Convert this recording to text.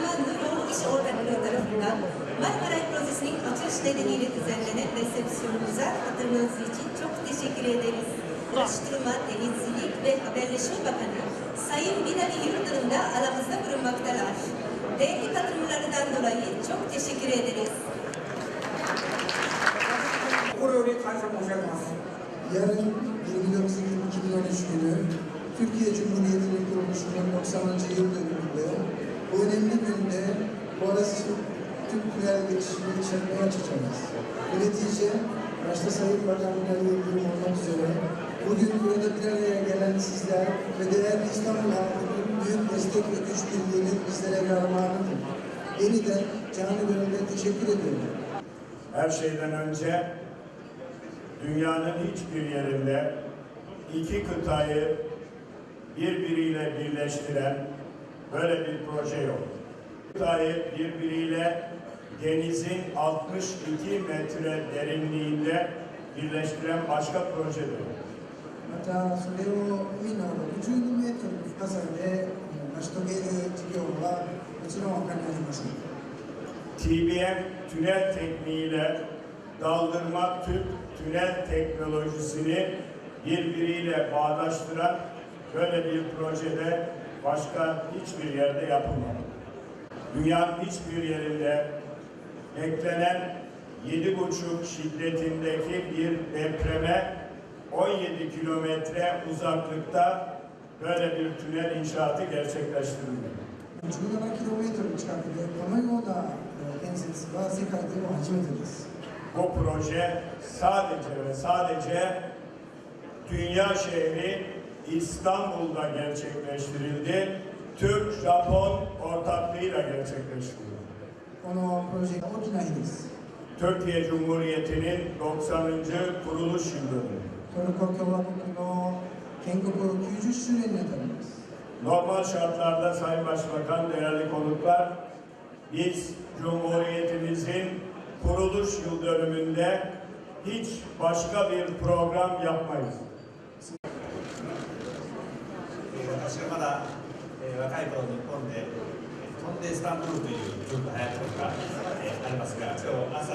Rahman Durumu İş Organları tarafından Marmaray Projesi'nin açılış nedeniyle düzenlenen resepsiyonunuza katılmanız için çok teşekkür ederiz. Ulaştırma, Denizcilik ve Haberleşme Bakanı Sayın Binali Yıldırım da aramızda bulunmaktalar. Değerli katılımlarından dolayı çok teşekkür ederiz. Yarın 29 Ekim 2013 günü Türkiye Cumhuriyeti'nin kuruluşunun 90. yıl dönümünde bu önemli günde Boğaziçi Türk Tünel geçişini işletmeye açacağız. Bu netice başta Sayın Bakan Binali Yıldırım olmak üzere bugün burada bir araya gelen sizler ve değerli İstanbul büyük destek ve güç birliğinin bizlere armağanıdır. Yeniden canı gönülden teşekkür ediyorum. Her şeyden önce dünyanın hiçbir yerinde iki kıtayı birbiriyle birleştiren böyle bir proje yok. Kıtayı birbiriyle denizin 62 metre derinliğinde birleştiren başka proje de yok. またそれを海の62メートルの深さで成し遂げる事業はもちろん他にありません TBM tünel tekniğiyle daldırma tüp tünel teknolojisini birbiriyle bağdaştıran böyle bir projede başka hiçbir yerde yapılmadı. Dünyanın hiçbir yerinde beklenen yedi buçuk şiddetindeki bir depreme 17 kilometre uzaklıkta böyle bir tünel inşaatı gerçekleştirildi. Чудова километр чак да помогу да тензин ситуации кайдыру hacmediriz. Bu proje sadece ve sadece dünya şehri İstanbul'da gerçekleştirildi. Türk-Japon ortaklığıyla gerçekleştirildi. Konu proje Okina'yız. Türkiye Cumhuriyeti'nin 90. kuruluş yılı. Türk Okyalanı'nın Kengokuru 90 süreliğine. Normal şartlarda Sayın Başbakan, değerli konuklar, biz Cumhuriyetimizin kuruluş yıl dönümünde hiç başka bir program yapmayız. 私がまだ、えー若い頃日本でえー飛んでスタンブールというちょっと流行ったことが、えーありますが今日朝